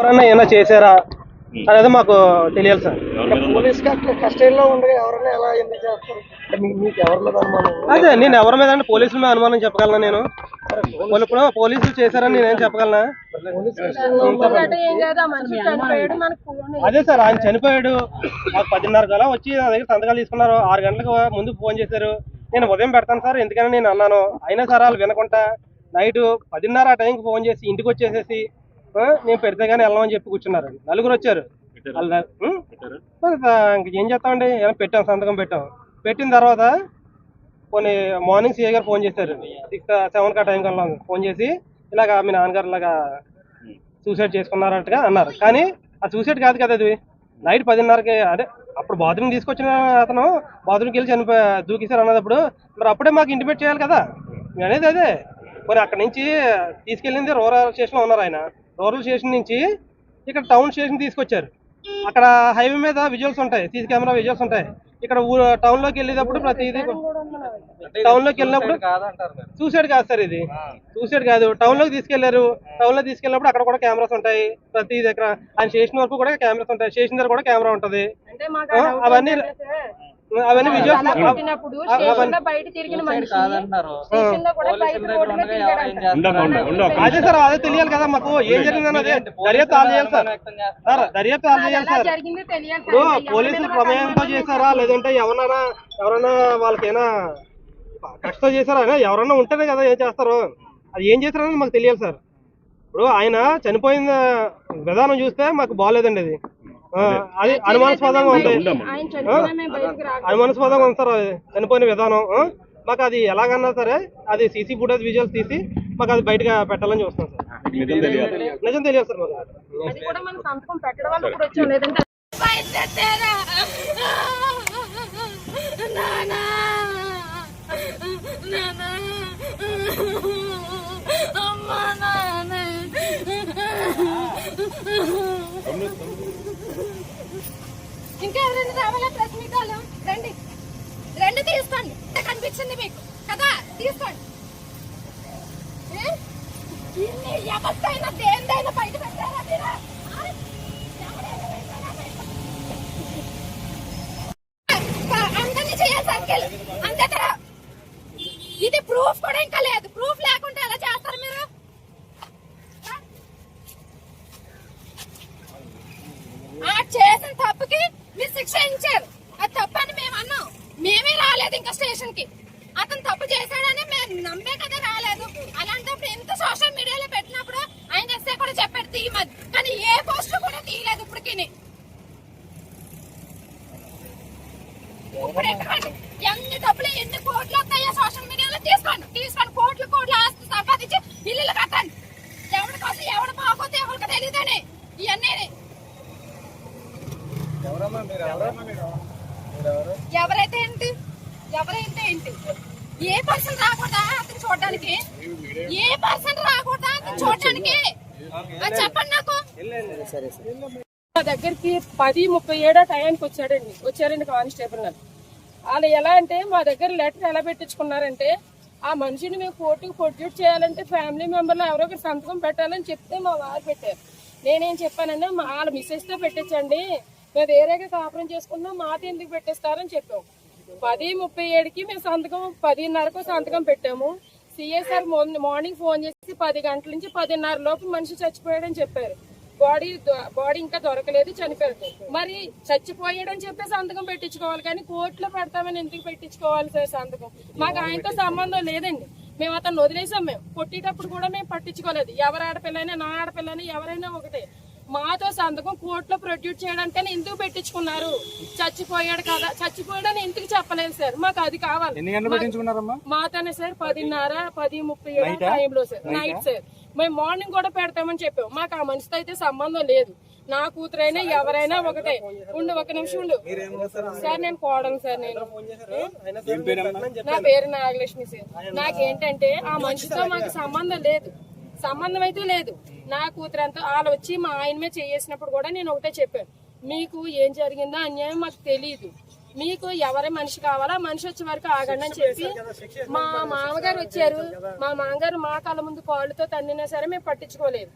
ఎవరన్నా ఏమైనా చేశారా అనేది మాకు తెలియాలి సార్. పోలీస్ కస్టడీలో ఉండగా ఎవరైనా ఎలా ఎందుకు చేస్తారు? అంటే మీ- మీకు ఎవరిలో అనుమానం? అదే నేను ఎవరి మీద అంటే పోలీసుల మీద అనుమానం చెప్పగలనా నేను? వాళ్ళు ఇప్పుడు పోలీసులు చేశారని నేనేం చెప్పగలనా? అదే సార్ ఆయన చనిపోయాడు. మాకు పదిన్నర కల వచ్చి నా దగ్గర సంతకాలు తీసుకున్నారు. ఆరు గంటలకు ముందు ఫోన్ చేశారు. నేను ఉదయం పెడతాను సార్ ఎందుకని నేను అన్నాను. అయినా సార్ వాళ్ళు వినకుండా నైట్ పదిన్నర ఆ టైంకి ఫోన్ చేసి ఇంటికి వచ్చేసేసి నేను పెడితే కానీ వెళ్ళమని చెప్పి కూర్చున్నారు నలుగురు వచ్చారు. ఏం చేస్తామండి? పెట్టాం సంతకం పెట్టాం. పెట్టిన తర్వాత కొన్ని మార్నింగ్ సీఏ గారు ఫోన్ చేశారు. సిక్స్ సెవెన్ కా టైం కల్లా ఫోన్ చేసి ఇలాగా మీ నాన్నగారు ఇలాగా సూసైడ్ చేసుకున్నారంటగా అన్నారు. కానీ ఆ సూసైడ్ కాదు కదా అది. నైట్ పదిన్నరకి అదే అప్పుడు బాత్రూమ్ తీసుకొచ్చిన అతను బాత్రూమ్కి వెళ్ళి చనిపోయి దూకేశారు అన్నదప్పుడు మరి అప్పుడే మాకు ఇంటిమేట్ చేయాలి కదా. అనేది అదే. మరి అక్కడ నుంచి తీసుకెళ్ళింది రూరల్ స్టేషన్లో ఉన్నారు ఆయన. రూరల్ స్టేషన్ నుంచి ఇక్కడ టౌన్ స్టేషన్ తీసుకొచ్చారు. అక్కడ హైవే మీద విజువల్స్ ఉంటాయి సీసీ కెమెరా విజువల్స్ ఉంటాయి. ఇక్కడ ఊ- టౌన్లోకి వెళ్ళేటప్పుడు ప్రతిదీ టౌన్లోకి వెళ్ళినప్పుడు సూసైడ్ కాదు సార్ ఇది. సూసైడ్ కాదు. టౌన్లోకి తీసుకెళ్ళారు టౌన్లో తీసుకెళ్ళినప్పుడు అక్కడ కూడా కెమెరాస్ ఉంటాయి. ప్రతి దగ్గర ఆయన స్టేషన్ వరకు కూడా కెమెరాస్ ఉంటాయి. స్టేషన్ దగ్గర కూడా కెమెరా ఉంటది. అవన్నీ అవన్నీ విజువల్స్లో బయట తిరిగిన మనిషి. అదే సార్ అదే తెలియాలి కదా మాకు. ఏం జరిగింది అన్నది? దర్యాప్తు ఆల్ చేయాలి సార్. సార్ దర్యాప్తు ఆల్ చేయాలి సార్. జరిగింది తెలియాలి ఇప్పుడు పోలీసులు ప్రమేయంతో చేశారా? లేదంటే ఎవరైనా ఎవరైనా వాళ్ళకైనా కష్టం చేశారా? అయినా ఎవరైనా ఉంటేనే కదా ఏం చేస్తారు? అది ఏం చేశారని మాకు తెలియాలి సార్. ఇప్పుడు ఆయన చనిపోయిన విధానం చూస్తే మాకు బాగాలేదండి అది. అది. అనుమానాస్పదంగా ఉంది. అనుమానాస్పదంగా ఉంది సార్ అది చనిపోయిన విధానం? మాకు అది ఎలాగన్నా సరే అది సీసీ ఫుటేజ్ విజువల్స్ తీసి మాకు అది బయటగా పెట్టాలని చూస్తున్నాం సార్. నిజం తెలియదు. సార్ మాకు అది కూడా మనం సంతకం పెట్టడం వల్ల ఇప్పుడు వచ్చాం లేదంటే బయటెత్తేరా నానా నానా అమ్మా నాన్న ఇంకా ఎవరైనా రావాలా ప్రెస్ మీట్ వాళ్ళు రండి రండి తీసుకోండి కనిపించింది మీకు. కదా? తీసుకోండి. ఏ? ఎవరికైనా దేనిదైనా బయట పెట్టారా మీరా? ఆ? ఎవరైనా పెట్టారా బయట? అందరినీ చేయాలి అంకెల్. అంతే ఇది ప్రూఫ్ కూడా ఇంకా లేదు. ప్రూఫ్ లేకుండా ఎలా చేస్తారు మీరు? ఆ చేసిన తప్పుకి మీరు శిక్ష ఇచ్చారు అది తప్పు అని మేము అన్నాం మేమే రాలేదు ఇంకా స్టేషన్ కి అతను తప్పు చేశాడని మేము నమ్మే కదా రాలేదు. అలాంటప్పుడు ఎంత సోషల్ మీడియాలో పెట్టినప్పుడు ఆయన ఎస్ఐ కూడా చెప్పాడు తీయమని. కానీ ఏ పోస్ట్ కూడా తీయలేదు ఇప్పటికి ఇప్పుడు ఎక్కడండి ఎన్ని డబ్బులు ఎన్ని కోట్లు వస్తాయో సోషల్ మీడియాలో తీసుకోండి తీసుకోండి. కోట్లు కోట్లు ఆస్తి సంపాదించి ఇల్లు కట్టండి. ఎవరి కోసం ఎవడు బాగోతే ఎవరికి తెలియదని? ఇవన్నీ. ఎవరైతే ఏ పర్సన్ రాకూడదా అతను చూడడానికి ఏ పర్సన్ రాకూడదా అతను చూడడానికి చెప్పండి నాకు. మా దగ్గరికి పది ముప్పై ఏడో టైంకి వచ్చాడండి. వచ్చారండి కానిస్టేబుల్ నాకు వాళ్ళు ఎలా అంటే మా దగ్గర లెటర్ ఎలా పెట్టించుకున్నారంటే ఆ మనిషిని మేము కోర్టుకు ప్రొడ్యూట్ చేయాలంటే ఫ్యామిలీ మెంబర్లు ఎవరో ఒకరు సంతకం పెట్టాలని చెప్తే మా వారు పెట్టారు. నేనేం చెప్పానంటే మా వాళ్ళ మిస్సెస్తో పెట్టించండి. మేము వేరేగా కాపురం చేసుకున్నాం మాట ఎందుకు పెట్టేస్తారని చెప్పాం. పది ముప్పై ఏడుకి మేము సంతకం పదిన్నరకు సంతకం పెట్టాము. సిఎస్ఆర్ మార్నింగ్ ఫోన్ చేసి పది గంటల నుంచి పదిన్నర లోపు మనిషి చచ్చిపోయాడని చెప్పారు. బాడీ బాడీ ఇంకా దొరకలేదు చనిపోయారు మరి చచ్చిపోయాడని చెప్పి సంతకం పెట్టించుకోవాలి కానీ కోర్టులో పెడతామని ఎందుకు పెట్టించుకోవాలి సార్ సంతకం? మాకు ఆయనతో సంబంధం లేదండి. మేము అతను వదిలేసాం మేము. కొట్టేటప్పుడు కూడా మేము పట్టించుకోలేదు. ఎవరి ఆడపిల్లైనా నా ఆడపిల్లని ఎవరైనా ఒకటే. మాతో సంతకం కోర్టులో ప్రొడ్యూస్ చేయడానికని ఎందుకు పెట్టించుకున్నారు? చచ్చిపోయాడు కదా. చచ్చిపోయాడని ఎందుకు చెప్పలేదు సార్? మాకు అది కావాలి. మాతోనే సార్ పదిన్నర పది ముప్పై ఏడు టైంలో సార్. Night sir. మేము మార్నింగ్ కూడా పెడతామని చెప్పాం. మాకు ఆ మనిషితో అయితే సంబంధం లేదు. నా కూతురైనా ఎవరైనా ఒకటే. ఉండు ఒక నిమిషం ఉండు. సార్ నేను కోడను సార్ నేను. నా పేరు నాగలక్ష్మి సార్. నాకేంటంటే ఆ మనిషితో మాకు సంబంధం లేదు. సంబంధం అయితే లేదు. నా కూతురు అంతా వాళ్ళు వచ్చి మా ఆయన మీద చేసినప్పుడు కూడా నేను ఒకటే చెప్పాను. మీకు ఏం జరిగిందో అన్యాయం మాకు తెలియదు మీకు ఎవరి మనిషి కావాలా మనిషి వచ్చే వరకు ఆగండి అని చెప్పి మా మామగారు వచ్చారు. మా మామగారు మా కళ్ళ ముందు కాళ్ళతో తన్నినా సరే మేము పట్టించుకోలేదు.